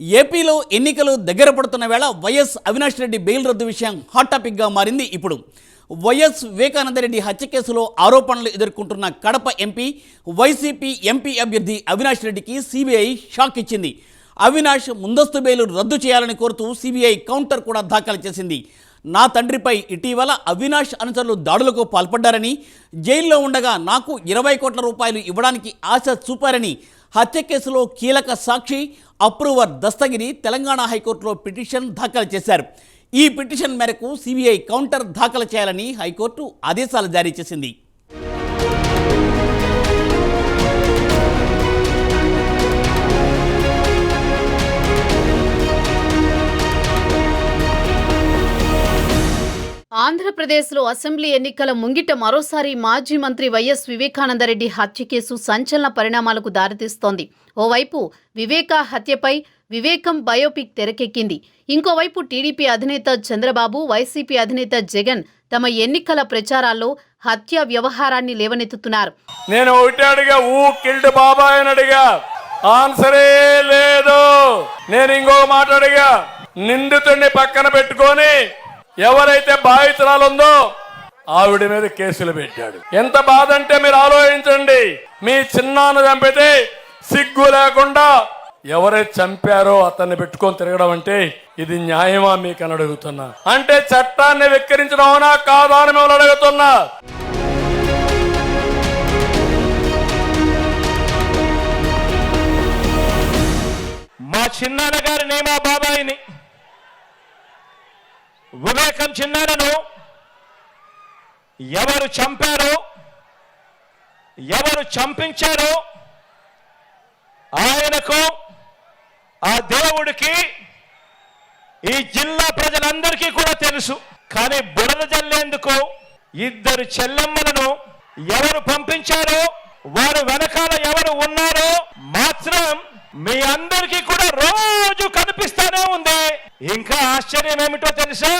ఏపీలో ఎన్నికలు దగ్గర పడుతున్న వేళ వైఎస్ అవినాష్ రెడ్డి బెయిల్ రద్దు విషయం హాట్ టాపిక్గా మారింది ఇప్పుడు. వైఎస్ వివేకానందరెడ్డి హత్య కేసులో ఆరోపణలు ఎదుర్కొంటున్న కడప ఎంపీ వైసీపీ ఎంపీ అభ్యర్థి అవినాష్ రెడ్డికి సిబిఐ షాక్ ఇచ్చింది. అవినాష్ ముందస్తు బెయిల్ రద్దు చేయాలని కోరుతూ సిబిఐ కౌంటర్ కూడా దాఖలు చేసింది. నా తండ్రిపై ఇటీవల అవినాష్ అనుచరులు దాడులకు పాల్పడ్డారని జైల్లో ఉండగా నాకు ఇరవై కోట్ల రూపాయలు ఇవ్వడానికి ఆశ చూపారని హత్య కేసులో కీలక సాక్షి అప్రూవర్ దస్తగిరి తెలంగాణ హైకోర్టులో పిటిషన్ దాఖలు చేశారు. ఈ పిటిషన్ మేరకు సిబిఐ కౌంటర్ దాఖలు చేయాలని హైకోర్టు ఆదేశాలు జారీ చేసింది. ఆంధ్రప్రదేశ్లో అసెంబ్లీ ఎన్నికల ముంగిట మరోసారి మాజీ మంత్రి వైఎస్ వివేకానందరెడ్డి హత్య కేసు సంచలన పరిణామాలకు దారితీస్తోంది. ఓవైపు వివేక హత్యపై వివేకం బయోపిక్ తెరకెక్కింది. ఇంకోవైపు టీడీపీ అధినేత చంద్రబాబు వైసీపీ అధినేత జగన్ తమ ఎన్నికల ప్రచారాల్లో హత్య వ్యవహారాన్ని లేవనెత్తుతున్నారు. నేను ఊ కిల్డ్ బాబాయ్ అడిగా. ఆన్సరే లేదు. నేను ఇంకో మాట అడిగా నిందితుడిని పక్కన పెట్టుకొని ఎవరైతే బాధితురాలు ఉందో ఆవిడ మీద కేసులు పెట్టాడు. ఎంత బాధ అంటే మీరు ఆలోచించండి. మీ చిన్నాన్న చంపితే సిగ్గు లేకుండా ఎవరైతే చంపారో అతన్ని పెట్టుకొని తిరగడం అంటే ఇది న్యాయమా మీకు అని అడుగుతున్నా. అంటే చట్టాన్ని వెక్కిరించడం అవునా కాదా అని మిమ్మల్ని అడుగుతున్నా. మా చిన్నాన్న గారి నేమా బాబా వివేకం చిన్నాన్నను ఎవరు చంపారో? ఎవరు చంపించారో? ఆయనకు ఆ దేవుడికి ఈ జిల్లా ప్రజలందరికీ కూడా తెలుసు. కానీ బురద జల్లేందుకు ఇద్దరు చెల్లెమ్మలను ఎవరు పంపించారో? వారు వెనకాల ఎవరు ఉన్నారో మాత్రం మీ అందరికీ కూడా రోజు కనిపిస్తానే ఉంది. ఇంకా ఆశ్చర్యం ఏమిటో తెలుసా?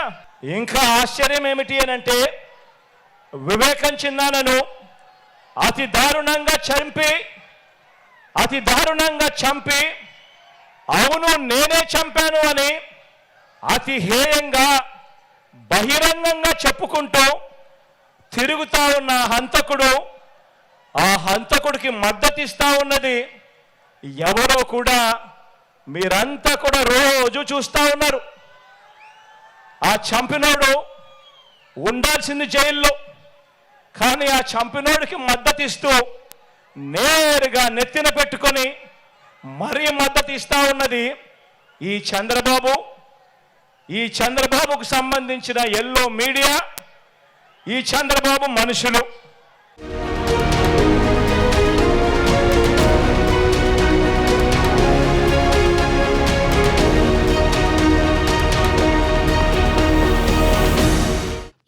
ఇంకా ఆశ్చర్యం ఏమిటి అని అంటే వివేకం చిన్నానను అతి దారుణంగా చంపి అతి దారుణంగా చంపి అవును నేనే చంపాను అని అతి హేయంగా బహిరంగంగా చెప్పుకుంటూ తిరుగుతా ఉన్న హంతకుడు ఆ హంతకుడికి మద్దతు ఉన్నది ఎవరో కూడా మీరంతా కూడా రోజు చూస్తూ ఉన్నారు. ఆ చంపినోడు ఉండాల్సింది జైల్లో కానీ ఆ చంపినోడికి మద్దతు ఇస్తూ నేరుగా నెత్తిన పెట్టుకొని మరీ మద్దతు ఇస్తా ఉన్నది ఈ చంద్రబాబు. ఈ చంద్రబాబుకు సంబంధించిన ఎల్లో మీడియా ఈ చంద్రబాబు మనుషులు.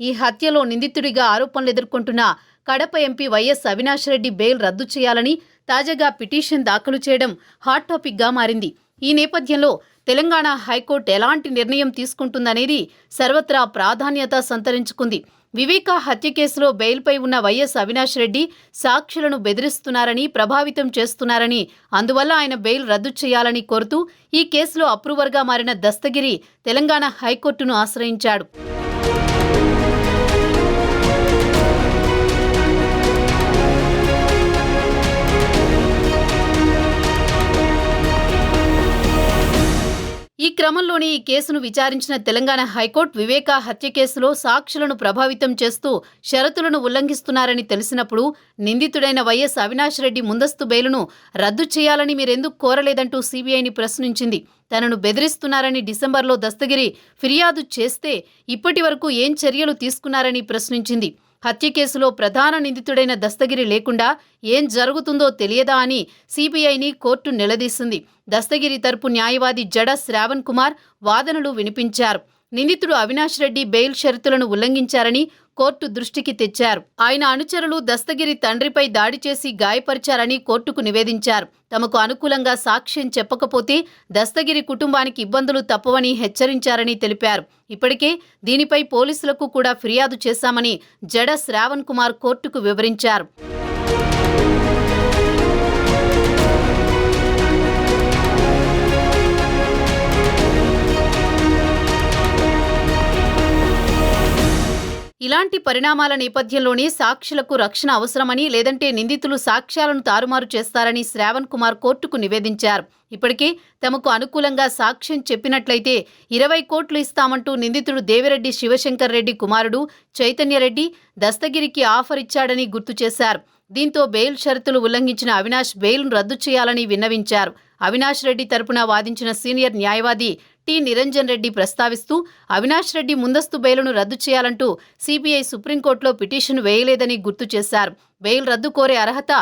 ఈ హత్యలో నిందితుడిగా ఆరోపణలు ఎదుర్కొంటున్న Kadapa MP YS Avinash Reddy bail రద్దు చేయాలని తాజాగా పిటిషన్ దాఖలు చేయడం హాట్ టాపిక్గా మారింది. ఈ నేపథ్యంలో తెలంగాణ హైకోర్టు ఎలాంటి నిర్ణయం తీసుకుంటుందనేది సర్వత్రా ప్రాధాన్యత సంతరించుకుంది. వివేక హత్య కేసులో బెయిల్పై ఉన్న వైఎస్ అవినాష్ రెడ్డి సాక్షులను బెదిరిస్తున్నారని ప్రభావితం చేస్తున్నారని అందువల్ల ఆయన బెయిల్ రద్దు చేయాలని కోరుతూ ఈ కేసులో అప్రూవర్గా మారిన దస్తగిరి తెలంగాణ హైకోర్టును ఆశ్రయించాడు. క్రమంలోనే ఈ కేసును విచారించిన తెలంగాణ హైకోర్టు వివేకా హత్య కేసులో సాక్షులను ప్రభావితం చేస్తూ షరతులను ఉల్లంఘిస్తున్నారని తెలిసినప్పుడు నిందితుడైన వైఎస్ అవినాష్ రెడ్డి ముందస్తు బెయిలును రద్దు చేయాలని మీరెందుకు కోరలేదంటూ సీబీఐని ప్రశ్నించింది. తనను బెదిరిస్తున్నారని డిసెంబర్లో దస్తగిరి ఫిర్యాదు చేస్తే ఇప్పటి వరకు ఏం చర్యలు తీసుకున్నారని ప్రశ్నించింది. హత్య కేసులో ప్రధాన నిందితుడైన దస్తగిరి లేకుండా ఏం జరుగుతుందో తెలియదా అని సిబిఐని కోర్టు నిలదీసింది. దస్తగిరి తరపు న్యాయవాది జడ శ్రావణ్ కుమార్ వాదనలు వినిపించారు. నిందితుడు అవినాష్ రెడ్డి బెయిల్ షరతులను ఉల్లంఘించారని కోర్టు దృష్టికి తెచ్చారు. ఆయన అనుచరులు దస్తగిరి తండ్రిపై దాడి చేసి గాయపరిచారని కోర్టుకు నివేదించారు. తమకు అనుకూలంగా సాక్ష్యం చెప్పకపోతే దస్తగిరి కుటుంబానికి ఇబ్బందులు తప్పవని హెచ్చరించారని తెలిపారు. ఇప్పటికే దీనిపై పోలీసులకు కూడా ఫిర్యాదు చేశామని జడ శ్రావణ్ కుమార్ కోర్టుకు వివరించారు. ఇలాంటి పరిణామాల నేపథ్యంలోనే సాక్షులకు రక్షణ అవసరమని లేదంటే నిందితులు సాక్ష్యాలను తారుమారు చేస్తారని శ్రావణ్ కుమార్ కోర్టుకు నివేదించారు. ఇప్పటికే తమకు అనుకూలంగా సాక్ష్యం చెప్పినట్లయితే ఇరవై కోట్లు ఇస్తామంటూ నిందితుడు దేవిరెడ్డి శివశంకర్ రెడ్డి కుమారుడు చైతన్యరెడ్డి దస్తగిరికి ఆఫర్ ఇచ్చాడని గుర్తు చేశారు. దీంతో బెయిల్ షరతులు ఉల్లంఘించిన అవినాష్ బెయిల్ను రద్దు చేయాలని విన్నవించారు. అవినాష్ రెడ్డి తరపున వాదించిన సీనియర్ న్యాయవాది టి నిరంజన్ రెడ్డి ప్రస్తావిస్తూ అవినాష్ రెడ్డి ముందస్తు బెయిల్ను రద్దు చేయాలంటూ సిబిఐ సుప్రీంకోర్టులో పిటిషన్ వేయలేదని గుర్తు చేశారు. బెయిల్ రద్దు కోరే అర్హత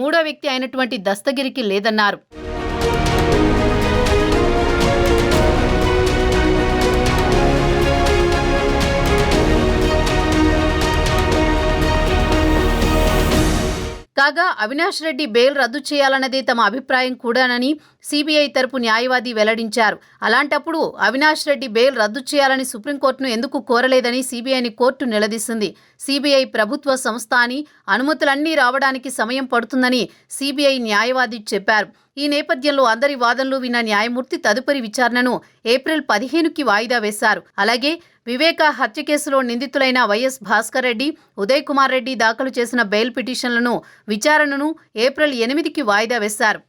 మూడో వ్యక్తి అయినటువంటి దస్తగిరికి లేదన్నారు. కాగా అవినాష్ రెడ్డి బెయిల్ రద్దు చేయాలన్నదే తమ అభిప్రాయం కూడానని సిబిఐ తరపు న్యాయవాది వెల్లడించారు. అలాంటప్పుడు అవినాష్ రెడ్డి బెయిల్ రద్దు చేయాలని సుప్రీంకోర్టును ఎందుకు కోరలేదని సిబిఐని కోర్టు నిలదీసింది. సిబిఐ ప్రభుత్వ సంస్థ అని అనుమతులన్నీ రావడానికి సమయం పడుతుందని సిబిఐ న్యాయవాది చెప్పారు. ఈ నేపథ్యంలో అందరి వాదనలు విన్న న్యాయమూర్తి తదుపరి విచారణను ఏప్రిల్ పదిహేనుకి వాయిదా వేశారు. అలాగే వివేక హత్య కేసులో నిందితులైన వైఎస్ భాస్కర్ రెడ్డి ఉదయ్ కుమార్ రెడ్డి దాఖలు చేసిన బెయిల్ పిటిషన్లను విచారణను ఏప్రిల్ ఎనిమిదికి వాయిదా వేశారు.